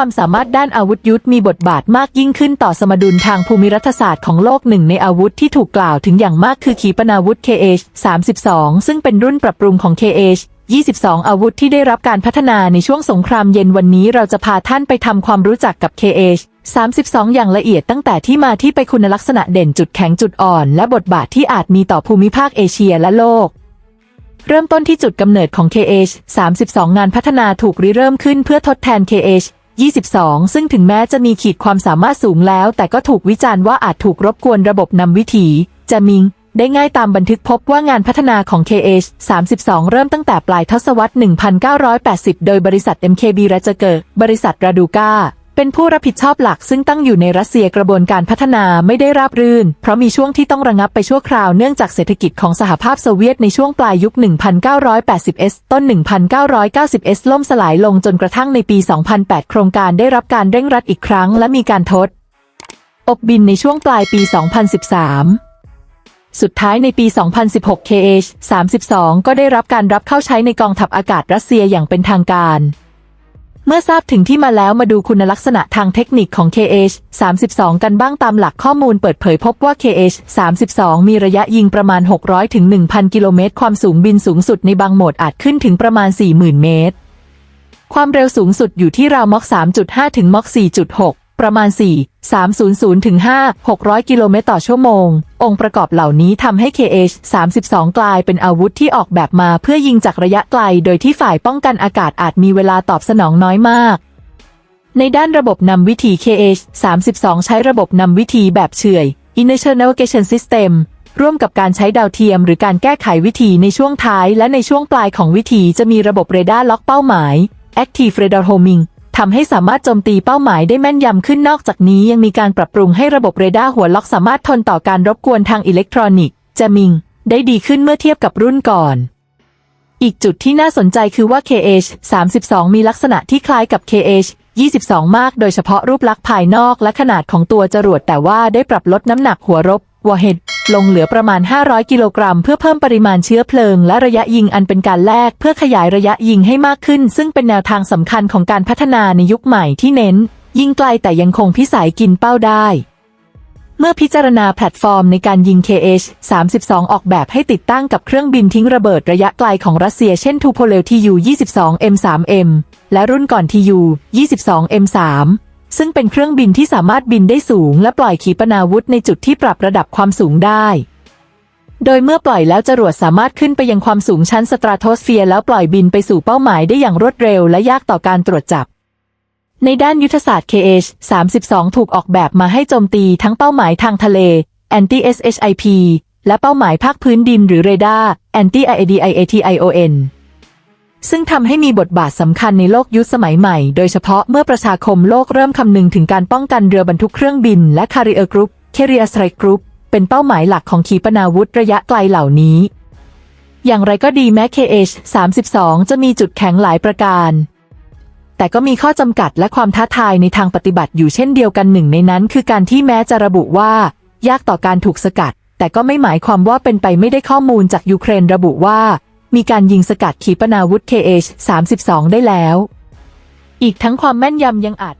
ความสามารถด้านอาวุธยุทธมีบทบาทมากยิ่งขึ้นต่อสมดุลทางภูมิรัฐศาสตร์ของโลกหนึ่งในอาวุธที่ถูกกล่าวถึงอย่างมากคือขีปนาวุธ KH 32 ซึ่งเป็นรุ่นปรับปรุงของ KH 22 อาวุธที่ได้รับการพัฒนาในช่วงสงครามเย็นวันนี้เราจะพาท่านไปทำความรู้จักกับ KH 32 อย่างละเอียดตั้งแต่ที่มาที่ไปคุณลักษณะเด่นจุดแข็งจุดอ่อน และบทบาทที่อาจมีต่อภูมิภาคเอเชียและโลก เริ่มต้นที่จุดกำเนิดของ KH 32 งานพัฒนาถูกริเริ่มขึ้นเพื่อทดแทน KH 22 ซึ่งถึงแม้จะมีขีดความสามารถสูงแล้ว แต่ก็ถูกวิจารณ์ว่าอาจถูกรบกวนระบบนำวิถี จะมิง ได้ง่ายตามบันทึกพบว่างานพัฒนาของ KH 32 เริ่มตั้งแต่ปลายทศวรรษ 1980 โดยบริษัท MKB ราจเกอร์บริษัทราดูกา เป็นผู้รับผิดชอบหลักซึ่งตั้งอยู่ในรัสเซียกระบวนการพัฒนาไม่ได้ราบรื่น เพราะมีช่วงที่ต้องระงับไปชั่วคราวเนื่องจากเศรษฐกิจของสหภาพโซเวียตในช่วงปลายยุค 1980s ต้น 1990s ล่มสลายลงจนกระทั่งในปี 2008 โครงการได้รับการเร่งรัดอีกครั้งและมีการทด อบบินในช่วงปลายปี 2013สุดท้ายในปี 2016 KH 32 ก็ได้รับการรับเข้าใช้ในกองทัพอากาศรัสเซียอย่างเป็นทางการ เมื่อทราบถึงที่มาแล้วมาดูคุณลักษณะทางเทคนิคของ KH 32 กันบ้างตามหลักข้อมูลเปิดเผยพบว่า KH 32 มีระยะยิงประมาณ 600ถึง1,000 กิโลเมตร ความสูงบินสูงสุดในบางโหมดอาจขึ้นถึงประมาณ 40,000 เมตร ความเร็วสูงสุดอยู่ที่ราวม็อก3.5 ถึงม็อก4.6 ประมาณ 4 300ถึง5 600 กิโลเมตรต่อชั่วโมง องค์ประกอบเหล่านี้ทำให้ KH 32 กลายเป็นอาวุธที่ออกแบบมาเพื่อยิงจากระยะไกล โดยที่ฝ่ายป้องกันอากาศอาจมีเวลาตอบสนองน้อยมาก ในด้านระบบนำวิธี KH 32 ใช้ระบบนำวิธีแบบเฉื่อย Inertial Navigation System ร่วมกับการใช้ดาวเทียมหรือการแก้ไขวิธีในช่วงท้ายและในช่วงปลายของวิธีจะมีระบบเรดาร์ล็อกเป้าหมาย Active Radar Homing ทำให้สามารถโจมตีเป้าหมายได้แม่นยำขึ้นนอกจากนี้ยังมีการปรับปรุงให้ระบบเรดาร์หัวล็อกสามารถทนต่อการรบกวนทางอิเล็กทรอนิกส์จะมิง ได้ดีขึ้นเมื่อเทียบกับรุ่นก่อน อีกจุดที่น่าสนใจคือว่า KH 32 มีลักษณะที่คล้ายกับ KH 22 มาก โดยเฉพาะรูปลักษณ์ภายนอกและขนาดของตัวจรวดแต่ว่าได้ปรับลดน้ำหนักหัวรบ วอเฮดลงเหลือประมาณ 500 กิโลกรัม เพื่อเพิ่มปริมาณเชื้อเพลิง และระยะยิงอันเป็นการแลกเพื่อขยายระยะยิงให้มากขึ้น ซึ่งเป็นแนวทางสำคัญของการพัฒนาในยุคใหม่ที่เน้น ยิงไกลแต่ยังคงพิสัยกินเป้าได้เมื่อพิจารณาแพลตฟอร์มในการยิง KH 32 ออกแบบให้ติดตั้งกับเครื่องบินทิ้งระเบิดระยะไกลของรัสเซียเช่น Tupolev Tu 22 M3M และรุ่นก่อน Tu 22 M3 ซึ่งเป็นเครื่องบินที่สามารถบินได้สูง และปล่อยขีปนาวุธในจุดที่ปรับระดับความสูงได้ โดยเมื่อปล่อยแล้วจรวดสามารถขึ้นไปยังความสูงชั้นสตราโทสเฟียร์แล้วปล่อยบินไปสู่เป้าหมายได้อย่างรวดเร็วและยากต่อการตรวจจับ ในด้านยุทธศาสตร์ KH 32 ถูกออกแบบมาให้โจมตีทั้งเป้าหมายทางทะเล Anti SHIP และเป้าหมายภาคพื้นดินหรือเรดาร์ Anti IADIATION ซึ่งทำให้มีบทบาทสำคัญในโลกยุคสมัยใหม่ โดยเฉพาะเมื่อประชาคมโลกเริ่มคำนึงถึงการป้องกันเรือบรรทุกเครื่องบินและ Carrier Group Carrier Strike Group เป็นเป้าหมายหลักของขีปนาวุธระยะไกลเหล่านี้ อย่างไรก็ดีแม้ KH 32 จะมีจุดแข็งหลายประการ แต่ก็มีข้อจำกัดและความท้าทายในทางปฏิบัติอยู่เช่นเดียวกันหนึ่งในนั้น คือการที่แม้จะระบุว่า ยากต่อการถูกสกัด แต่ก็ไม่หมายความว่าเป็นไปไม่ได้ข้อมูลจากยูเครนระบุว่า มีการยิงสกัดขีปนาวุธ KH 32 ได้แล้ว อีกทั้งความแม่นยำยังอาจ